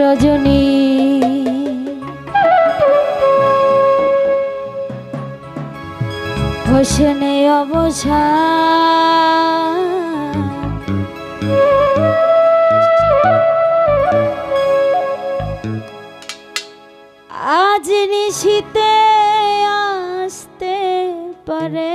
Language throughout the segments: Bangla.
রজনী। হোসেনে অবসা। আজ নিশিতে আসতে পারে।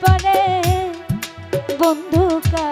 পরে বন্ধু কা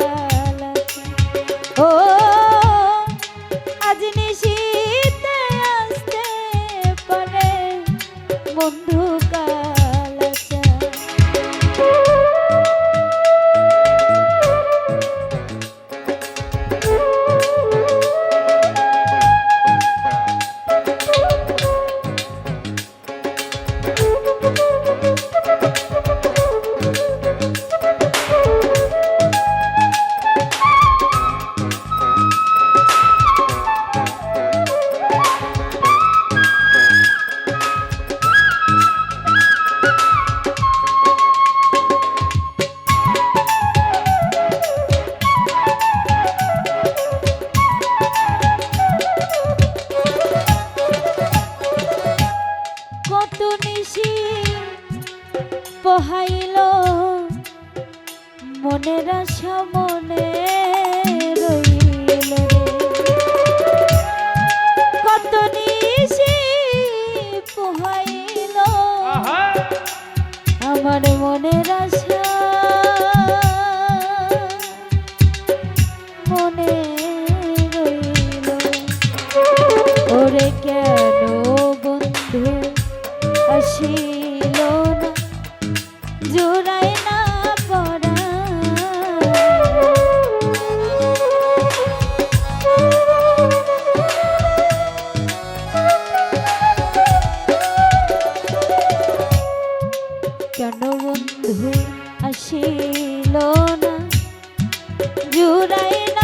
জুড়ায়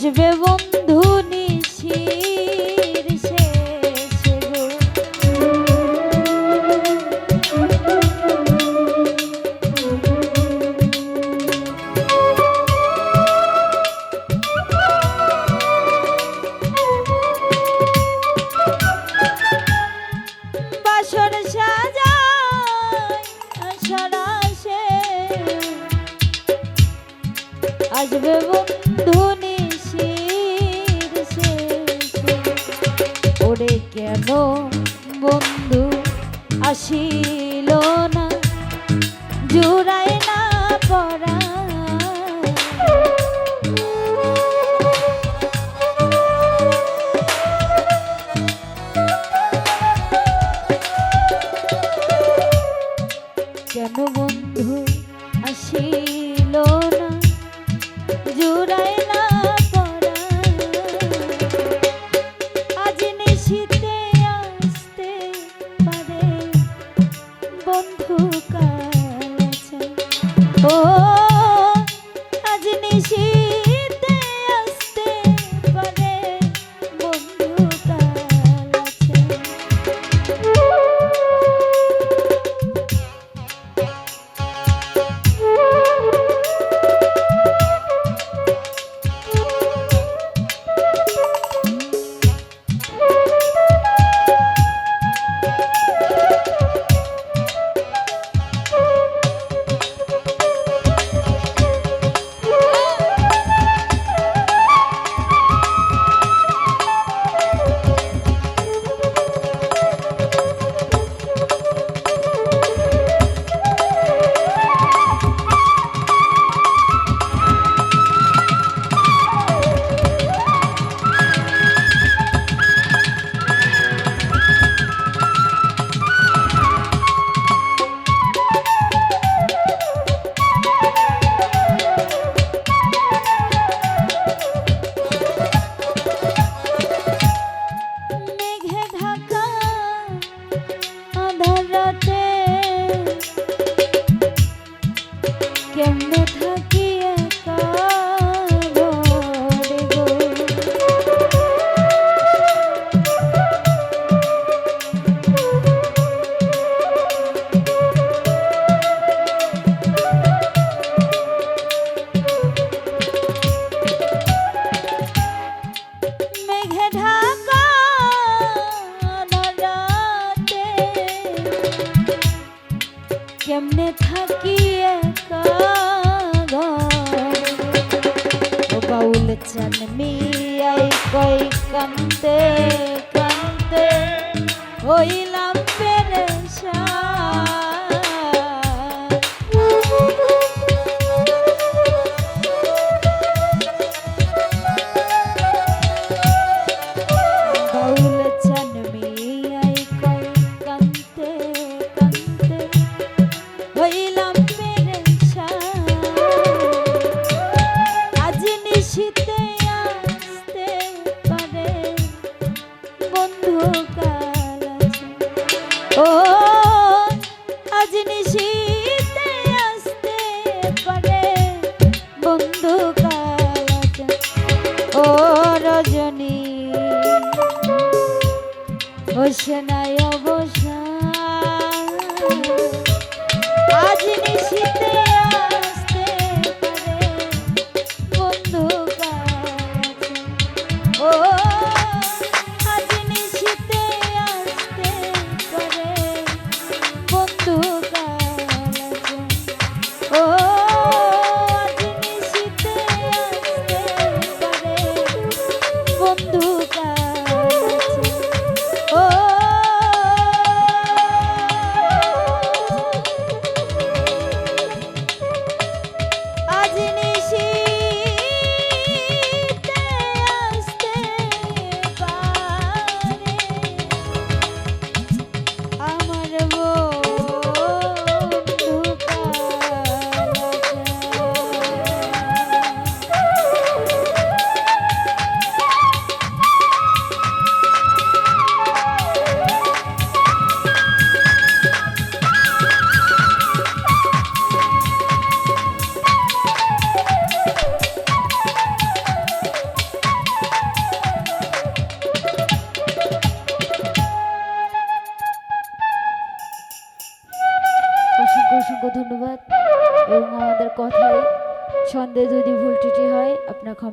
de ver vontade. જન્મી આઈ કોઈ કંતે કંતે હોય অন্ধকার আমাদের যদি ভুল ত্রুটি হয় আপনার ক্ষমা